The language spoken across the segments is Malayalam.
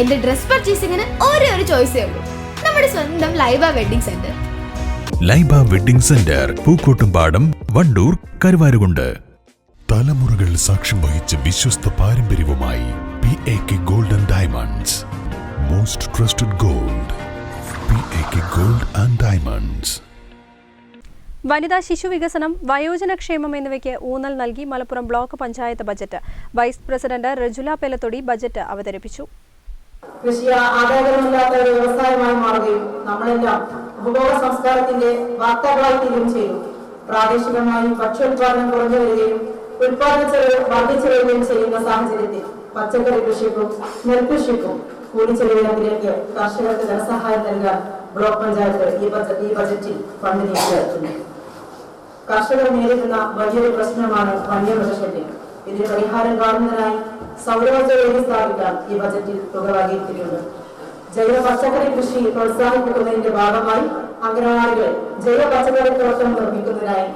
എന്റെ ഡ്രസ് പർച്ചേസിംഗിന് ഒരേ ഒരു ചോയ്സേ ഉള്ളൂ. നമ്മുടെ സ്വന്തം Laiba wedding centre. Laiba wedding centre Pookkottumpadam Wandoor Karuvarakundu. തലമുറകൾ സാക്ഷ്യം വഹിച്ച വിശ്വസ്ത പാരമ്പര്യവുമായി P A K gold and diamonds most trusted gold P A K gold and diamonds വനിതാ ശിശു വികസനം വയോജനക്ഷേമം എന്നിവയ്ക്ക് ഊന്നൽ നൽകി Malappuram block panchayat budget. Vice president Rajula Pelathodi budget അവതരിപ്പിച്ചു. കൃഷി ആദായകരമില്ലാത്ത ഒരു വ്യവസായമായി മാറുകയും നമ്മളെല്ലാം ഉപഭോഗ സംസ്കാരത്തിന്റെ വാർത്തകളായി തീരുകയും ചെയ്തു. പ്രാദേശികമായി ഭക്ഷ്യോത്പാദനം കുറഞ്ഞു വരികയും ഉൽപാദന ചെലവ് വർദ്ധിച്ചു വരികയും ചെയ്യുന്ന സാഹചര്യത്തിൽ പച്ചക്കറി കൃഷിക്കും നെൽകൃഷിക്കും കൂടിച്ചെലവിനത്തിലേക്ക് കർഷകർക്ക് ധനസഹായം നൽകാൻ ബ്ലോക്ക് പഞ്ചായത്തുകൾ ഈ ഈ ബജറ്റിൽ ഫണ്ട് നീക്കി കർഷകർ നേരിടുന്ന വലിയൊരു പ്രശ്നമാണ് വന്യമൃഗശല്യം. ഇതിന് പരിഹാരം കാണുന്നതിനായി സൗരോർജ വേദി സ്ഥാപിക്കാൻ ഈ ബജറ്റിൽ തുക വകയിരുത്തിയിട്ടുണ്ട് ജൈവ പച്ചക്കറി കൃഷി പ്രോത്സാഹിപ്പിക്കുന്നതിന്റെ ഭാഗമായി അംഗനവാടികൾ ജൈവ പച്ചക്കറി തോട്ടം നിർമ്മിക്കുന്നതിനായി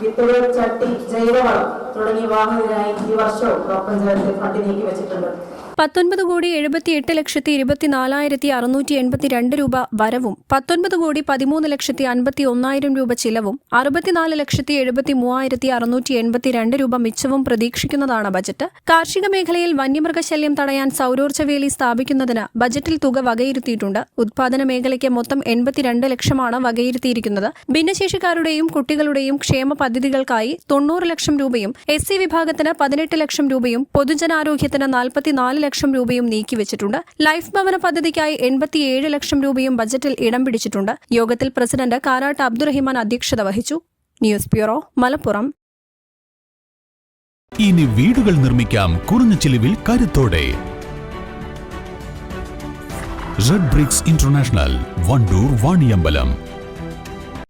വിത്തുകൾ ചട്ടി ജൈവവളം തുടങ്ങി വാങ്ങുന്നതിനായി ഈ വർഷവും ബ്ലോക്ക് പഞ്ചായത്ത് ഫണ്ട് നീക്കി വെച്ചിട്ടുണ്ട്. പത്തൊൻപത് കോടി എഴുപത്തിയെട്ട് ലക്ഷത്തി ഇരുപത്തിനാലായിരത്തി അറുന്നൂറ്റി എൺപത്തിരണ്ട് രൂപ വരവും പത്തൊൻപത് കോടി പതിമൂന്ന് ലക്ഷത്തി അൻപത്തി ഒന്നായിരം രൂപ ചിലവും അറുപത്തിനാല് ലക്ഷത്തി എഴുപത്തി മൂവായിരത്തി അറുന്നൂറ്റി എൺപത്തിരണ്ട് രൂപ മിച്ചവും പ്രതീക്ഷിക്കുന്നതാണ് ബജറ്റ്. കാർഷിക മേഖലയിൽ വന്യമൃഗശല്യം തടയാൻ സൗരോർജ വേലി സ്ഥാപിക്കുന്നതിന് ബജറ്റിൽ തുക വകയിരുത്തിയിട്ടുണ്ട്. ഉത്പാദന മേഖലയ്ക്ക് മൊത്തം എൺപത്തിരണ്ട് ലക്ഷമാണ് വകയിരുത്തിയിരിക്കുന്നത്. ഭിന്നശേഷിക്കാരുടെയും കുട്ടികളുടെയും ക്ഷേമ പദ്ധതികൾക്കായി തൊണ്ണൂറ് ലക്ഷം രൂപയും എസ് സി വിഭാഗത്തിന് പതിനെട്ട് ലക്ഷം രൂപയും പൊതുജനാരോഗ്യത്തിന് നാൽപ്പത്തിനാല് ലക്ഷം രൂപയും നീക്കിവച്ചിട്ടുണ്ട്. ലൈഫ് ഭവന പദ്ധതിക്കായി എൺപത്തിയേഴ് ലക്ഷം രൂപയും ബജറ്റിൽ ഇടം പിടിച്ചിട്ടുണ്ട്. യോഗത്തിൽ പ്രസിഡന്റ് കാരാട്ട് അബ്ദുറഹിമാൻ അധ്യക്ഷത വഹിച്ചു. News bureau Malappuram. ഇനി വീടുകൾ നിർമ്മിക്കാം കുറഞ്ഞ ചിലവിൽ കരുത്തോടെ. Red bricks international Wandoor Vaniyambalam.